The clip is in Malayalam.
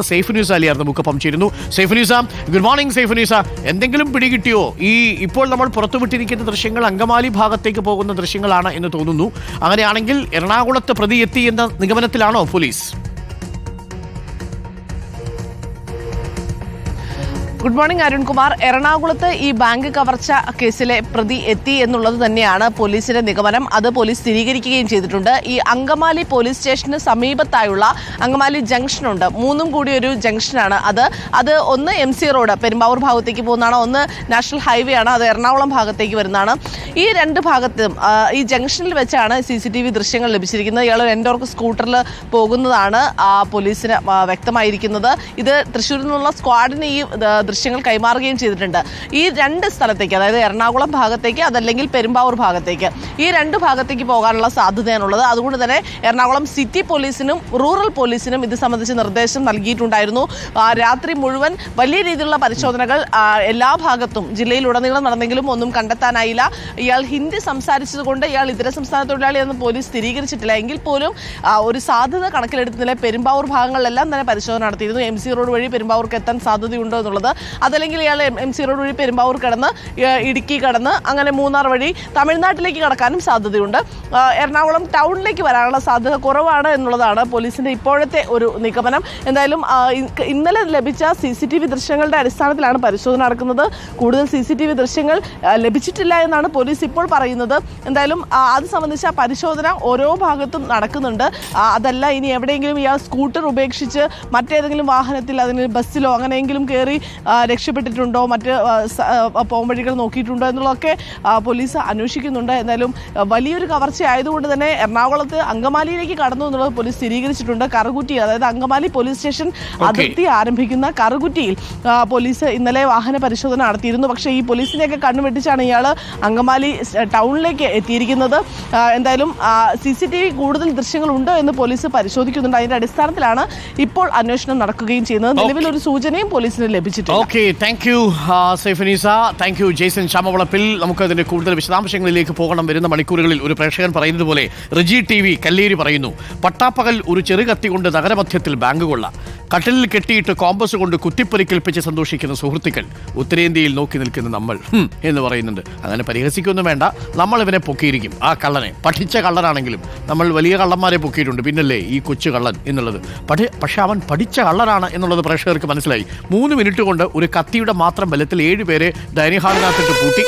സേഫ് ന്യൂസ് അലിയായിരുന്നു മുക്കപ്പം ചേരുന്നു സേഫ് ന്യൂസ ഗുഡ് മോർണിംഗ് സേഫ് ന്യൂസ. എന്തെങ്കിലും പിടികിട്ടിയോ? ഈ ഇപ്പോൾ നമ്മൾ പുറത്തുവിട്ടിരിക്കുന്ന ദൃശ്യങ്ങൾ അങ്കമാലി ഭാഗത്തേക്ക് പോകുന്ന ദൃശ്യങ്ങളാണ് എന്ന് തോന്നുന്നു. അങ്ങനെയാണെങ്കിൽ എറണാകുളത്ത് പ്രതി എത്തി എന്ന നിഗമനത്തിലാണോ പോലീസ്? ഗുഡ് മോർണിംഗ് അരുൺകുമാർ എറണാകുളത്ത് ഈ ബാങ്ക് കവർച്ച കേസിലെ പ്രതി എത്തി എന്നുള്ളത് തന്നെയാണ് പോലീസിന്റെ നിഗമനം. അത് പോലീസ് സ്ഥിരീകരിക്കുകയും ചെയ്തിട്ടുണ്ട്. ഈ അങ്കമാലി പോലീസ് സ്റ്റേഷന് സമീപത്തായുള്ള അങ്കമാലി ജംഗ്ഷൻ ഉണ്ട്. മൂന്നും കൂടി ഒരു ജംഗ്ഷനാണ് അത്. അത് ഒന്ന് എം സി റോഡ് പെരുമ്പാവൂർ ഭാഗത്തേക്ക് പോകുന്നതാണ്. ഒന്ന് നാഷണൽ ഹൈവേ ആണ്. അത് എറണാകുളം ഭാഗത്തേക്ക് വരുന്നതാണ്. ഈ രണ്ട് ഭാഗത്തും ഈ ജംഗ്ഷനിൽ വെച്ചാണ് സി സി ടി വി ദൃശ്യങ്ങൾ ലഭിച്ചിരിക്കുന്നത്. ഇയാൾ എൻഡോർക്ക് സ്കൂട്ടറിൽ പോകുന്നതാണ് പോലീസിന് വ്യക്തമായിരിക്കുന്നത്. ഇത് തൃശ്ശൂരിൽ നിന്നുള്ള സ്ക്വാഡിന് ഈ ദൃശ്യങ്ങൾ കൈമാറുകയും ചെയ്തിട്ടുണ്ട്. ഈ രണ്ട് സ്ഥലത്തേക്ക് അതായത് എറണാകുളം ഭാഗത്തേക്ക് അതല്ലെങ്കിൽ പെരുമ്പാവൂർ ഭാഗത്തേക്ക് ഈ രണ്ട് ഭാഗത്തേക്ക് പോകാനുള്ള സാധ്യതയാണുള്ളത്. അതുകൊണ്ട് തന്നെ എറണാകുളം സിറ്റി പോലീസിനും റൂറൽ പോലീസിനും ഇത് സംബന്ധിച്ച് നിർദ്ദേശം നൽകിയിട്ടുണ്ടായിരുന്നു. രാത്രി മുഴുവൻ വലിയ രീതിയിലുള്ള പരിശോധനകൾ എല്ലാ ഭാഗത്തും ജില്ലയിലുടനീളം നടന്നെങ്കിലും ഒന്നും കണ്ടെത്താനായില്ല. ഇയാൾ ഹിന്ദി സംസാരിച്ചതുകൊണ്ട് ഇയാൾ ഇതര സംസ്ഥാന തൊഴിലാളി എന്ന് പോലീസ് സ്ഥിരീകരിച്ചിട്ടില്ല. എങ്കിൽ പോലും ഒരു സാധ്യത കണക്കിലെടുത്തുന്നില്ല പെരുമ്പാവൂർ ഭാഗങ്ങളിലെല്ലാം തന്നെ പരിശോധന നടത്തിയിരുന്നു. എം സി റോഡ് വഴി പെരുമ്പാവൂർക്ക് എത്താൻ സാധ്യതയുണ്ടോ എന്നുള്ളത് അതല്ലെങ്കിൽ ഇയാൾ എം സി റോഡ് വഴി പെരുമ്പാവൂർ കടന്ന് ഇടുക്കി കടന്ന് അങ്ങനെ മൂന്നാർ വഴി തമിഴ്നാട്ടിലേക്ക് കടക്കാനും സാധ്യതയുണ്ട്. എറണാകുളം ടൗണിലേക്ക് വരാനുള്ള സാധ്യത കുറവാണ് എന്നുള്ളതാണ് പോലീസിന്റെ ഇപ്പോഴത്തെ ഒരു നിഗമനം. എന്തായാലും ഇന്നലെ ലഭിച്ച സി സി ടി വി ദൃശ്യങ്ങളുടെ അടിസ്ഥാനത്തിലാണ് പരിശോധന നടക്കുന്നത്. കൂടുതൽ സി സി ടി വി ദൃശ്യങ്ങൾ ലഭിച്ചിട്ടില്ല എന്നാണ് പോലീസ് ഇപ്പോൾ പറയുന്നത്. എന്തായാലും അത് സംബന്ധിച്ച പരിശോധന ഓരോ ഭാഗത്തും നടക്കുന്നുണ്ട്. അതല്ല ഇനി എവിടെയെങ്കിലും ഇയാൾ സ്കൂട്ടർ ഉപേക്ഷിച്ച് മറ്റേതെങ്കിലും വാഹനത്തിൽ അതിന് ബസ്സിലോ അങ്ങനെയെങ്കിലും കയറി രക്ഷപ്പെട്ടിട്ടുണ്ടോ? മറ്റ് പോംവഴികൾ നോക്കിയിട്ടുണ്ടോ എന്നുള്ളതൊക്കെ പോലീസ് അന്വേഷിക്കുന്നുണ്ട്. എന്നാലും വലിയൊരു കവർച്ച ആയതുകൊണ്ട് തന്നെ എറണാകുളത്ത് അങ്കമാലിയിലേക്ക് കടന്നു എന്നുള്ളത് പോലീസ് സ്ഥിരീകരിച്ചിട്ടുണ്ട്. കറുകുറ്റി അതായത് അങ്കമാലി പോലീസ് സ്റ്റേഷൻ അതിർത്തി ആരംഭിക്കുന്ന കറുകുറ്റിയിൽ പോലീസ് ഇന്നലെ വാഹന പരിശോധന നടത്തിയിരുന്നു. പക്ഷേ ഈ പോലീസിനെയൊക്കെ കണ്ണുവെട്ടിച്ചാണ് ഇയാൾ അങ്കമാലി ടൗണിലേക്ക് എത്തിയിരിക്കുന്നത്. എന്തായാലും സി സി ടി വി കൂടുതൽ ദൃശ്യങ്ങൾ ഉണ്ടോ എന്ന് പോലീസ് പരിശോധിക്കുന്നുണ്ട്. അതിന്റെ അടിസ്ഥാനത്തിലാണ് ഇപ്പോൾ അന്വേഷണം നടക്കുകയും ചെയ്യുന്നത്. നിലവിൽ ഒരു സൂചനയും പോലീസിന് ലഭിച്ചിട്ടുണ്ട് okay thank you Saifunnisa. Thank you Jason ശ്യാമവളപ്പിൽ. നമുക്ക് അതിന്റെ കൂടുതൽ വിശദാംശങ്ങളിലേക്ക് പോകണം. വരുന്ന മണിക്കൂറുകളിൽ ഒരു പ്രേക്ഷകൻ പറയുന്നത് പോലെ റിജി ടി വി കല്ലേരി പറയുന്നു പട്ടാപ്പകൽ ഒരു ചെറുകത്തി കൊണ്ട് നഗരമധ്യത്തിൽ ബാങ്ക് കൊള്ള. കട്ടിലിൽ കെട്ടിയിട്ട് കോമ്പസ് കൊണ്ട് കുത്തിപ്പരിക്കേൽപ്പിച്ച് സന്തോഷിക്കുന്ന സുഹൃത്തുക്കൾ ഉത്തരേന്ത്യയിൽ നോക്കി നിൽക്കുന്ന നമ്മൾ. എന്ന് പറയുന്നുണ്ട്. അങ്ങനെ പരിഹസിക്കൊന്നും വേണ്ട. നമ്മൾ ഇവനെ പൊക്കിയിരിക്കും. ആ കള്ളനെ. പഠിച്ച കള്ളനാണെങ്കിലും നമ്മൾ വലിയ കള്ളന്മാരെ പൊക്കിയിട്ടുണ്ട്. പിന്നല്ലേ ഈ കൊച്ചു കള്ളൻ എന്നുള്ളത്. പക്ഷേ അവൻ പഠിച്ച കള്ളനാണ് എന്നുള്ളത് പ്രേക്ഷകർക്ക് മനസ്സിലായി. മൂന്ന് മിനിറ്റ് കൊണ്ട് ഒരു കത്തിയുടെ മാത്രം ബലത്തിൽ ഏഴുപേരെ ഡൈനിങ് ഹാളിനകത്തിട്ട് പൂട്ടി.